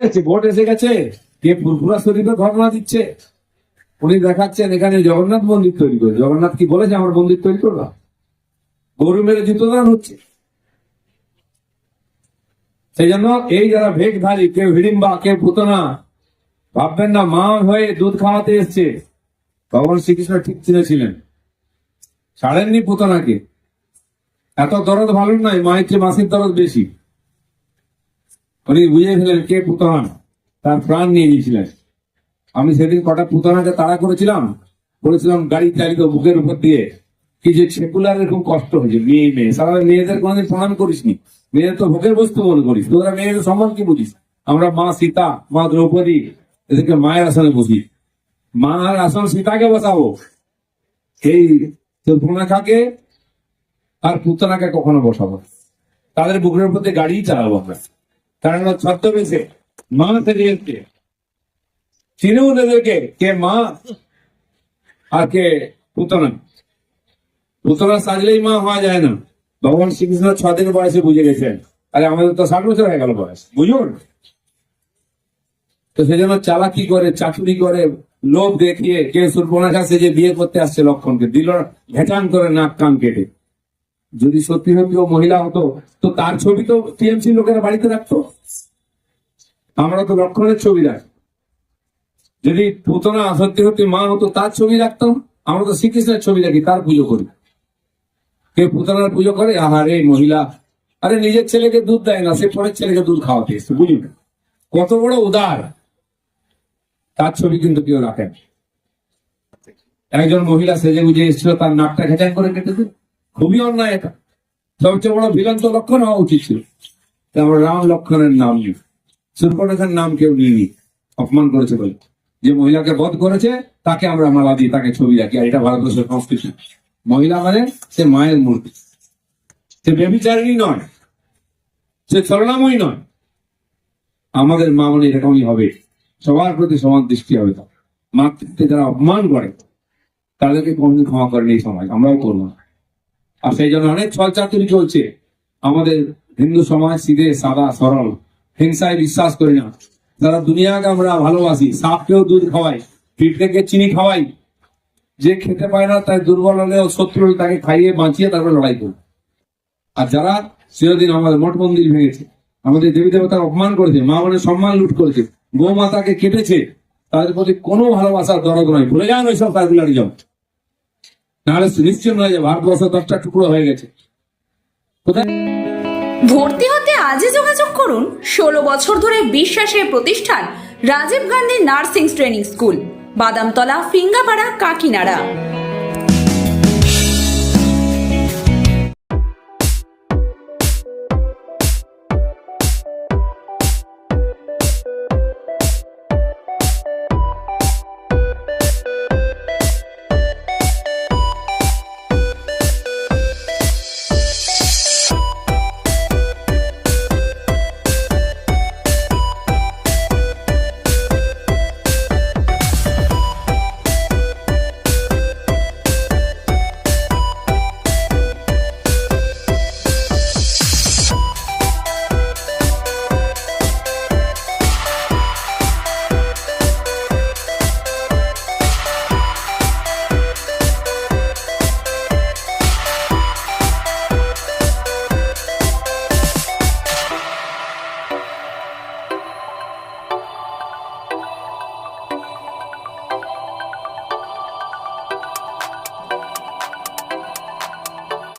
Vote এসে গেছে। কে ফুরফুরা শরীফের ঘটনা দিচ্ছে? উনি দেখাচ্ছেন এখানে জগন্নাথ মন্দির তৈরি করে। জগন্নাথ কি বলেছে আমার মন্দির তৈরি করবা? গরু মেরে জুতো দান হচ্ছে। সেই জন্য এই যারা ভেকধারী কেউ হিড়িম্বা, কেউ পুতনা, ভাববেন না, মা হয়ে দুধ খাওয়াতে এসছে। ভগবান শ্রীকৃষ্ণ ঠিক চিনেছিলেন। ছাড়েননি পুতনাকে। এত দরদ ভালো নয় মায়ের চেয়ে মাসির দরদ বেশি। উনি বুঝে ফেলেন কে পুতনা, তার প্রাণ নিয়ে নিয়েছিলেন আমি সেদিন কটা পুতনাকে তাড়া করেছিলাম, বলেছিলাম, গাড়ি চালিত বুকের উপর দিয়ে। কিছু সেকুলারের খুব কষ্ট হয়েছে, মেয়ে মেয়ে। সারা মেয়েদের কোনোদিন প্রণাম করিসনি। মেয়েদের তো ভোগের বস্তু মনে করিস, তোরা মেয়েদের সম্মান কি বুঝিস? আমরা মা সীতা, মা দ্রৌপদী, এদেরকে মায়ের আসনে বসি। মার আসন সীতাকে বসাবো। এই সুর্পনাখাকে আর পুতনাকে কখনো বসাবো তাদের বুকের উপর দিয়ে গাড়ি চালাবো আমরা। কারণ ওরা ছদ্মবেশে মা এসছে। চিনেও এদেরকে কে মা আর কে পুতনা। পুতনা সাজলেই মা হওয়া যায় না। ভগবান শ্রীকৃষ্ণ ছ দিন বয়সে বুঝে গেছেন। আরে আমাদের তো ষাট বছর হয়ে গেল বয়স। বুঝুন? তো সেজন্য চালাকি করে চাকরি করে, লোভ দেখিয়ে কে সুর্পনাখা যে বিয়ে করতে আসছে লক্ষণকে, দিল ভেটান করে নাক কান কেটে। যদি সত্যি সত্যি ও মহিলা হতো, তো তার ছবি তো টিএমসি লোকেরা বাড়িতে রাখতো। আমরা তো লক্ষণের ছবি রাখি। যদি পুতনা সত্যি সত্যি মা হতো, তার ছবি রাখতাম। আমরা তো শ্রীকৃষ্ণের ছবি রাখি, তার পুজো করি। কে পুতনার পুজো করে আহারে মহিলা। আরে নিজের ছেলেকে দুধ দেয় না, সে পরের ছেলেকে দুধ খাওয়াতে এসছে, বুঝলি? কত বড় উদার। তার ছবি কিন্তু কেউ রাখেন। একজন মহিলা সেজে গুজে এসেছিল, তার নাকটা খেচান করে কেটে কেটেছে। খুবই অন্যায় এটা। সবচেয়ে বড় ভিলন তো লক্ষণ হওয়া উচিত ছিল। তারপর রাম লক্ষণের নাম নিই সুর্পনেখার নাম কেউ নিইনি অপমান করেছে বলে। যে মহিলাকে বধ করেছে, তাকে আমরা মালা দিই তাকে ছবি রাখি আর এটা ভারতবর্ষের সংস্কৃতি মহিলা মানে সে মায়ের মূর্তি। সে বেবিচারিণী নয়। সে ছলনাময়ী নয়। আমাদের মা মানে এরকমই হবে। সবার প্রতি সমান দৃষ্টি হবে তার। মাতৃত্বে যারা অপমান করে, তাদেরকে কোনদিন ক্ষমা করেনি এই সমাজ। আমরাও করব না। আর সেই জন্য অনেক ছল চাতুরি চলছে। আমাদের হিন্দু সমাজ সিধে, সাদা, সরল। হিংসায় বিশ্বাস করি না। যারা দুনিয়াকে আমরা ভালোবাসি, সাপকেও দুধ খাওয়াই, পিঁপড়েকে চিনি খাওয়াই। যে খেতে পায় না তাই দুর্বল হলে শত্রু তাকে খাইয়ে বাঁচিয়ে তারপরে লড়াই করবে। আর যারা চিরদিন আমাদের মঠ মন্দির ভেঙেছে, আমাদের দেবী দেবতার অপমান করেছে, মা বোনের সম্মান লুট করেছে গো মাতাকে কেটেছে, তাদের প্রতি কোনো ভালোবাসার দরদ নয় ভুলে যান ওইসব কাজগুলারিজম নাহলে নিশ্চয় নয় যে ভারতবর্ষ দশটা টুকরো হয়ে গেছে। ভর্তি হতে আজই যোগাযোগ করুন। ষোলো বছর ধরে বিশ্বাসের প্রতিষ্ঠান Rajiv Gandhi nursing training school, Badamtala, Phingapara, Kakinara.